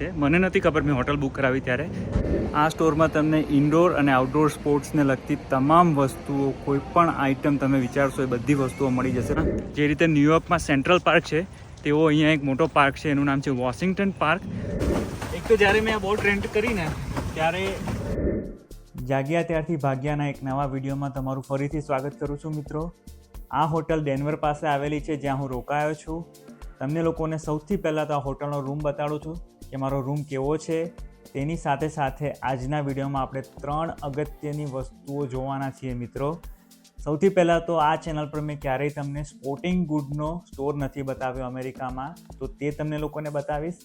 છે. મને નથી ખબર, મેં હોટલ બુક કરાવી ત્યારે. આ સ્ટોરમાં તમને ઇન્ડોર અને આઉટડોર સ્પોર્ટ્સને લગતી તમામ વસ્તુઓ, કોઈ પણ આઇટમ તમે વિચારશો એ બધી વસ્તુઓ મળી જશે. જે રીતે ન્યુયોર્કમાં સેન્ટ્રલ પાર્ક છે તેવો અહીંયા એક મોટો પાર્ક છે, એનું નામ છે વોશિંગ્ટન પાર્ક. એક તો જ્યારે મેં આ બોટ રેન્ટ કરીને, ત્યારે જાગ્યા ત્યારથી ભાગ્યાના એક નવા વિડીયોમાં તમારું ફરીથી સ્વાગત કરું છું મિત્રો. આ હોટલ ડેનવર પાસે આવેલી છે, જ્યાં હું રોકાયો છું. તમને લોકોને સૌથી પહેલાં તો આ હોટલનો રૂમ બતાડું છું. કે મારો રૂમ કેવો છે? તેની સાથે સાથે આજના વિડીયોમાં આપણે ત્રણ અગત્યની વસ્તુઓ જોવાના છીએ મિત્રો. સૌથી પહેલાં તો આ ચેનલ પર મેં ક્યારેય તમને સ્પોર્ટિંગ ગુડનો સ્ટોર નથી બતાવ્યો અમેરિકામાં, તો તે તમને લોકોને બતાવીશ.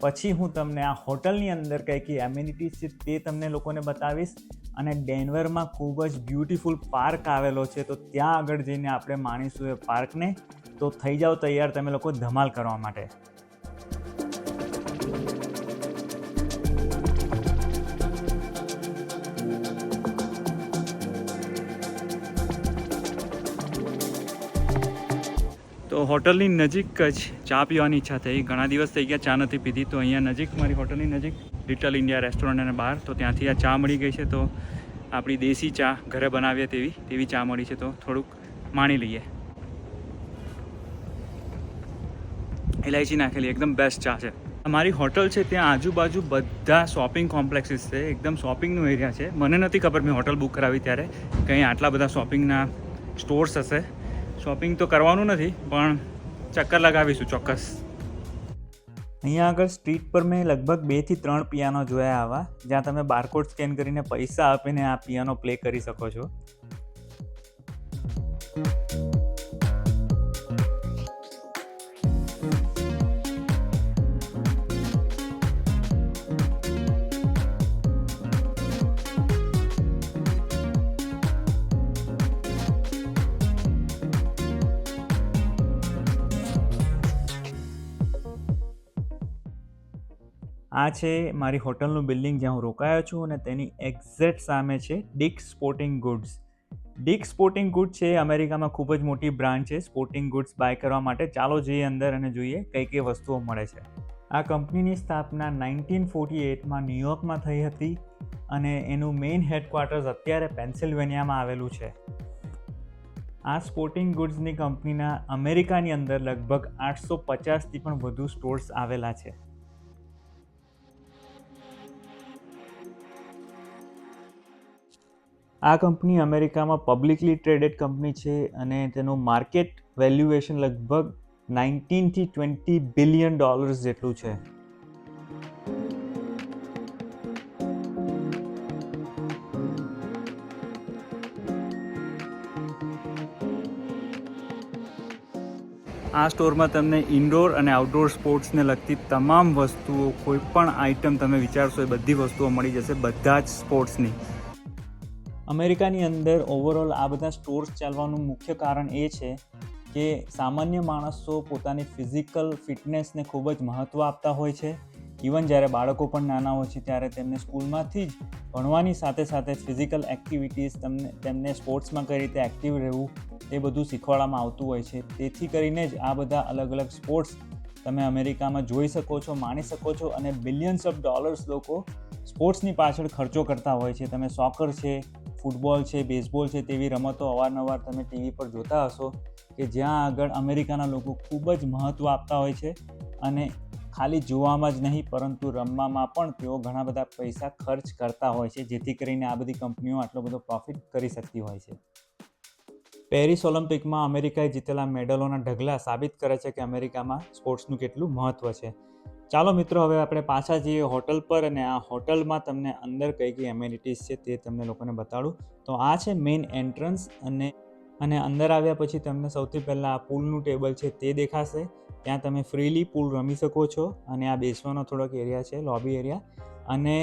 પછી હું તમને આ હોટલની અંદર કઈ કઈ એમ્યુનિટીઝ છે તે તમને લોકોને બતાવીશ. અને ડેનવરમાં ખૂબ જ બ્યુટિફુલ પાર્ક આવેલો છે, તો ત્યાં આગળ જઈને આપણે માણીશું એ પાર્કને તો થઈ જાઓ તૈયાર તમે લોકો ધમાલ કરવા માટે. હોટલની નજીક જ ચા પીવાની ઈચ્છા થઈ. ઘણા દિવસ થઈ ગયા ચા નથી પીધી. તો અહીંયા નજીક, મારી હોટલની નજીક લિટલ ઇન્ડિયા રેસ્ટોરન્ટ અને બહાર તો ત્યાંથી આ ચા મળી ગઈ છે. તો આપણી દેશી ચા ઘરે બનાવીએ તેવી તેવી ચા મળી છે. તો થોડુંક માણી લઈએ. ઇલાયચી નાખેલી, એકદમ બેસ્ટ ચા છે. અમારી હોટલ છે ત્યાં આજુબાજુ બધા શોપિંગ કોમ્પ્લેક્સીસ છે. એકદમ શોપિંગનું એરિયા છે. મને નથી ખબર, મેં હોટલ બુક કરાવી ત્યારે. કંઈ આટલા બધા શોપિંગના સ્ટોર્સ હશે. શોપિંગ તો કરવાનું નથી, પણ ચક્કર લગાવીશું ચોક્કસ. અહીંયા આગળ સ્ટ્રીટ પર મેં લગભગ બેથી ત્રણ પિયાનો જોયા આવા, જ્યાં તમે બારકોડ સ્કેન કરીને પૈસા આપીને આ પિયાનો પ્લે કરી શકો છો. આ છે મારી હોટલનું બિલ્ડિંગ જ્યાં હું રોકાયો છું અને તેની એક્ઝેક્ટ સામે છે Dick sporting goods. Dick sporting goods છે અમેરિકામાં ખૂબ જ મોટી બ્રાન્ડ છે. સ્પોર્ટિંગ ગુડ્સ બાય કરવા માટે ચાલો જઈએ અંદર અને જોઈએ કઈ કઈ વસ્તુઓ મળે છે. આ કંપનીની સ્થાપના નાઇન્ટીન ફોર્ટી એટમાં ન્યૂયોર્કમાં થઈ હતી અને એનું મેઇન હેડક્વાર્ટર્સ અત્યારે પેન્સિલ્વેનિયામાં આવેલું છે. આ સ્પોર્ટિંગ ગુડ્સની કંપનીના અમેરિકાની અંદર લગભગ આઠસો પચાસથી પણ વધુ સ્ટોર્સ આવેલા છે. આ કંપની અમેરિકામાં પબ્લિકલી ટ્રેડેડ કંપની છે અને તેનું માર્કેટ વેલ્યુએશન લગભગ નાઇન્ટીનથી ટ્વેન્ટી બિલિયન ડોલર્સ જેટલું છે. આ સ્ટોરમાં તમને ઇન્ડોર અને આઉટડોર સ્પોર્ટ્સને લગતી તમામ વસ્તુઓ, કોઈ પણ આઇટમ તમે વિચારશો એ બધી વસ્તુઓ મળી જશે, બધા જ સ્પોર્ટ્સની અમેરિકાની અંદર ઓવરઓલ આ બધા સ્ટોર્સ ચાલવાનું મુખ્ય કારણ એ છે કે સામાન્ય માણસો પોતાની ફિઝિકલ ફિટનેસને ખૂબ જ મહત્ત્વ આપતા હોય છે. ઇવન જ્યારે બાળકો પણ નાના હોય છે ત્યારે તેમને સ્કૂલમાંથી જ ભણવાની સાથે સાથે ફિઝિકલ એક્ટિવિટીઝ તમને, તેમને સ્પોર્ટ્સમાં કઈ રીતે એક્ટિવ રહેવું એ બધું શીખવાડવામાં આવતું હોય છે. તેથી કરીને જ આ બધા અલગ અલગ સ્પોર્ટ્સ તમે અમેરિકામાં જોઈ શકો છો, માણી શકો છો અને બિલિયન્સ ઓફ ડોલર્સ લોકો સ્પોર્ટ્સની પાછળ ખર્ચો કરતા હોય છે. તમે સોકર છે ફૂટબોલ છે, બેઝબોલ છે તેવી રમતો અવારનવાર તમે ટીવી પર જોતા હશો કે જ્યાં આગળ અમેરિકાના લોકો ખૂબ જ મહત્ત્વ આપતા હોય છે અને ખાલી જોવામાં જ નહીં, પરંતુ રમવામાં પણ તેઓ ઘણા બધા પૈસા ખર્ચ કરતા હોય છે, જેથી કરીને આ બધી કંપનીઓ આટલો બધો પ્રોફિટ કરી શકતી હોય છે. પેરિસ ઓલિમ્પિકમાં અમેરિકાએ જીતેલા મેડલોના ઢગલા સાબિત કરે છે કે અમેરિકામાં સ્પોર્ટ્સનું કેટલું મહત્ત્વ છે. ચાલો મિત્રો, હવે આપણે પાછા જઈએ હોટલ પર અને આ હોટલમાં તમને અંદર કઈ કઈ એમ્યુનિટીઝ છે તે તમને લોકોને બતાડું. તો આ છે મેઇન એન્ટ્રન્સ અને અને અંદર આવ્યા પછી તમને સૌથી પહેલાં આ પૂલનું ટેબલ છે તે દેખાશે. ત્યાં તમે ફ્રીલી પૂલ રમી શકો છો અને આ બેસવાનો થોડોક એરિયા છે લોબી એરિયા અને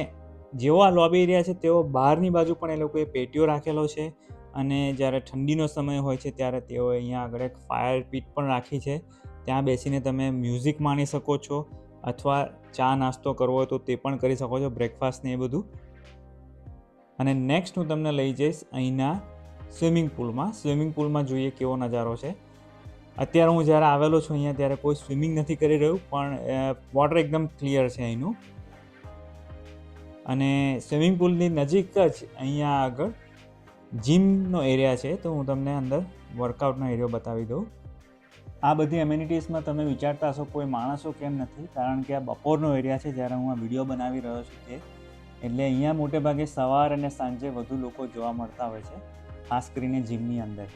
જેવો આ લોબી એરિયા છે તેઓ બહારની બાજુ પણ એ લોકોએ પેટીઓ રાખેલો છે અને જ્યારે ઠંડીનો સમય હોય છે ત્યારે તેઓ અહીંયા આગળ એક ફાયર પીટ પણ રાખી છે. ત્યાં બેસીને તમે મ્યુઝિક માણી શકો છો. અથવા ચા નાસ્તો કરવો હોય તો તે પણ કરી શકો છો બ્રેકફાસ્ટ ને એ બધું. અને નેક્સ્ટ હું તમને લઈ જઈશ અહીંના સ્વિમિંગ પુલમાં સ્વિમિંગ પુલમાં જોઈએ કેવો નજારો છે. અત્યારે હું જ્યારે આવેલો છું અહીંયા ત્યારે કોઈ સ્વિમિંગ નથી કરી રહ્યું, પણ વોટર એકદમ ક્લિયર છે અહીંનું. અને સ્વિમિંગ પુલની નજીક જ અહીંયા આગળ જીમનો એરિયા છે, તો હું તમને અંદર વર્કઆઉટનો એરિયો બતાવી દઉં. આ બધી એમ્યુનિટીઝમાં તમે વિચારતા હશો કોઈ માણસો કેમ નથી કારણ કે આ બપોરનો એરિયા છે જ્યારે હું આ વીડિયો બનાવી રહ્યો છું તે. એટલે અહીંયા મોટે ભાગે સવાર અને સાંજે વધુ લોકો જોવા મળતા હોય છે ખાસ કરીને જીમની અંદર.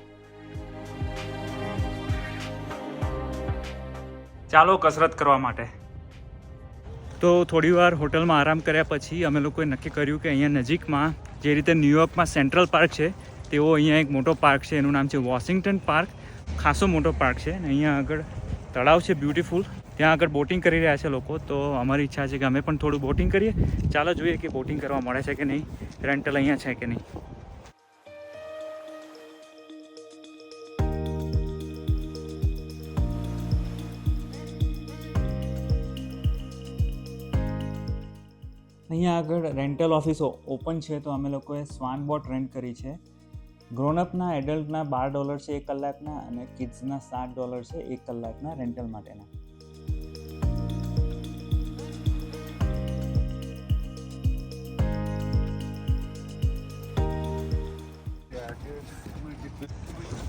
ચાલો કસરત કરવા માટે. તો થોડી વાર હોટલમાં આરામ કર્યા પછી અમે લોકોએ નક્કી કર્યું કે અહીંયા નજીકમાં જે રીતે ન્યુયોર્કમાં સેન્ટ્રલ પાર્ક છે તેવો અહીંયા એક મોટો પાર્ક છે એનું નામ છે વોશિંગ્ટન પાર્ક ખાસો મોટો પાર્ક છે અને અહીંયા આગળ તળાવ છે બ્યુટીફુલ ત્યાં આગળ બોટિંગ કરી રહ્યા છે લોકો, તો અમારી ઈચ્છા છે કે અમે પણ થોડું બોટિંગ કરીએ. ચાલો જોઈએ કે બોટિંગ કરવા મળે છે કે નહીં. રેન્ટલ અહીંયા છે કે નહીં. અહીંયા આગળ રેન્ટલ ઓફિસો ઓપન છે, તો અમે લોકોએ સ્વાન બોટ રેન્ટ કરી છે. ગ્રોનઅપના એડલ્ટના બાર ડોલર છે એક કલાકના અને કિડ્સના સાત ડોલર છે એક કલાકના રેન્ટલ માટેના.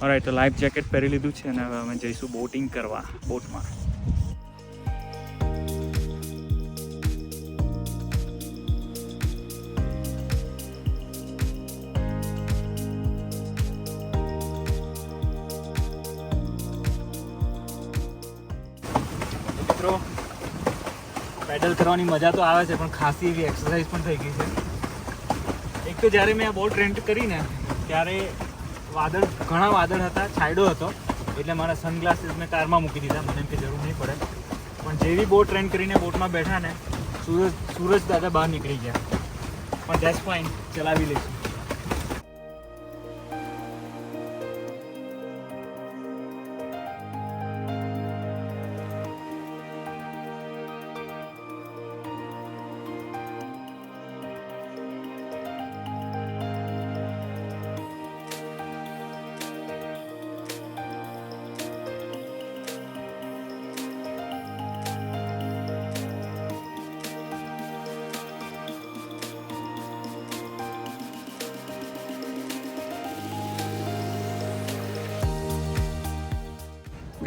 ઓરાઈટ તો લાઈફ જેકેટ પહેરી લીધું છે અને હવે અમે જઈશું બોટિંગ કરવા બોટમાં પેડલ કરવાની મજા તો આવે છે, પણ ખાસી એવી એક્સરસાઇઝ પણ થઈ ગઈ છે. એક તો જ્યારે મેં આ બોટ રેન્ટ કરીને, ત્યારે વાદળ, ઘણા વાદળ હતા, છાંયડો હતો, એટલે મારા સનગ્લાસીસ મેં કારમાં મૂકી દીધા, મને કે જરૂર નહીં પડે. પણ જેવી બોટ રેન્ટ કરીને બોટમાં બેઠા ને, સૂરજ સૂરજ દાદા બહાર નીકળી ગયા. પણ ધેટ્સ ફાઇન ચલાવી લઈશું.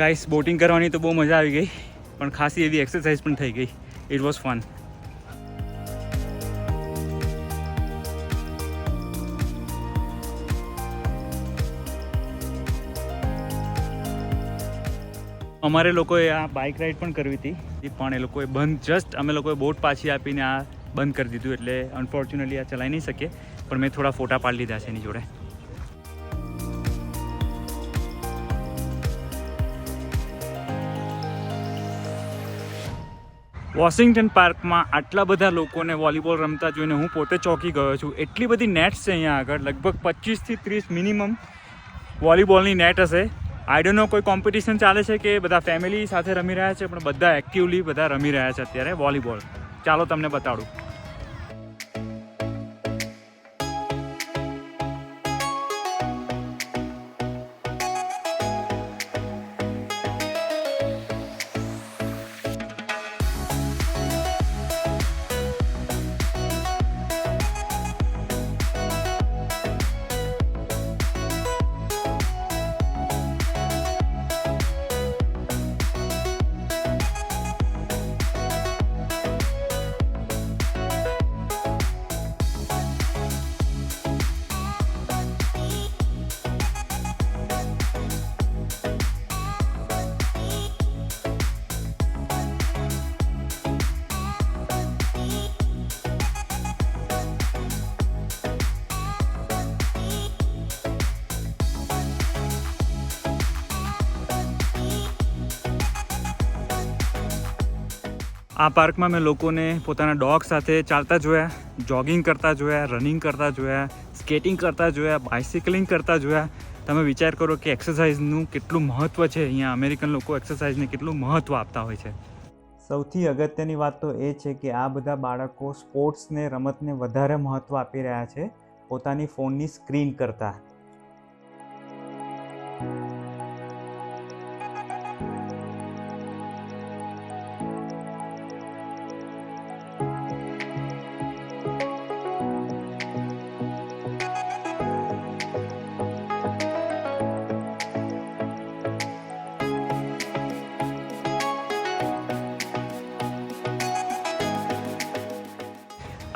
ગાઈસ બોટિંગ કરવાની તો બહુ મજા આવી ગઈ, પણ ખાસી એવી એક્સરસાઇઝ પણ થઈ ગઈ. ઇટ વોઝ ફન અમારે લોકોએ આ બાઇક રાઈડ પણ કરવી હતી, પણ એ લોકોએ બંધ જસ્ટ અમે લોકોએ બોટ પાછી આપીને આ બંધ કરી દીધું, એટલે અનફોર્ચ્યુનેટલી આ ચલાવી નહીં શકીએ, પણ મેં થોડા ફોટા પાડી લીધા છે એની જોડે. વોશિંગ્ટન પાર્કમાં આટલા બધા લોકોને વોલીબોલ રમતા જોઈને હું પોતે ચોંકી ગયો છું. એટલી બધી નેટ્સ છે અહીંયા આગળ. લગભગ પચીસથી ત્રીસ મિનિમમ વોલીબોલની નેટ હશે. આઈ ડોન્ટ નો કોઈ કોમ્પિટિશન ચાલે છે કે બધા ફેમિલી સાથે રમી રહ્યા છે, પણ બધા એક્ટિવલી બધા રમી રહ્યા છે અત્યારે વોલીબોલ. ચાલો તમને બતાડું. આ પાર્કમાં મેં લોકોને પોતાના ડોગ સાથે ચાલતા જોયા, જોગિંગ કરતા જોયા, રનિંગ કરતા જોયા, સ્કેટિંગ કરતા જોયા બાઇસિકલિંગ કરતા જોયા. તમે વિચાર કરો કે એક્સરસાઇઝનું કેટલું મહત્ત્વ છે અહીંયા અમેરિકન લોકો એક્સરસાઇઝને કેટલું મહત્ત્વ આપતા હોય છે. સૌથી અગત્યની વાત તો એ છે કે આ બધા બાળકો સ્પોર્ટ્સને, રમતને વધારે મહત્ત્વ આપી રહ્યા છે. પોતાની ફોનની સ્ક્રીન કરતાં.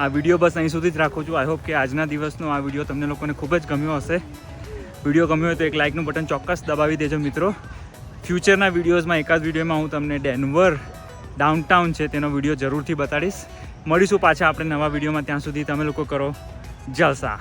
આ વીડિયો બસ અહીં સુધી જ રાખું છું. આઈ હોપ કે આજના દિવસનો આ વીડિયો તમને લોકોને ખૂબ જ ગમ્યો હશે. વીડિયો ગમ્યો હોય તો એક લાઇકનું બટન ચોક્કસ દબાવી દેજો મિત્રો. ફ્યુચરના વિડીયોઝમાં એકાદ વિડીયોમાં હું તમને ડેનવર ડાઉનટાઉન છે તેનો વીડિયો જરૂરથી બતાડીશ. મળીશું પાછા આપણે નવા વિડીયોમાં. ત્યાં સુધી તમે લોકો કરો જલસા.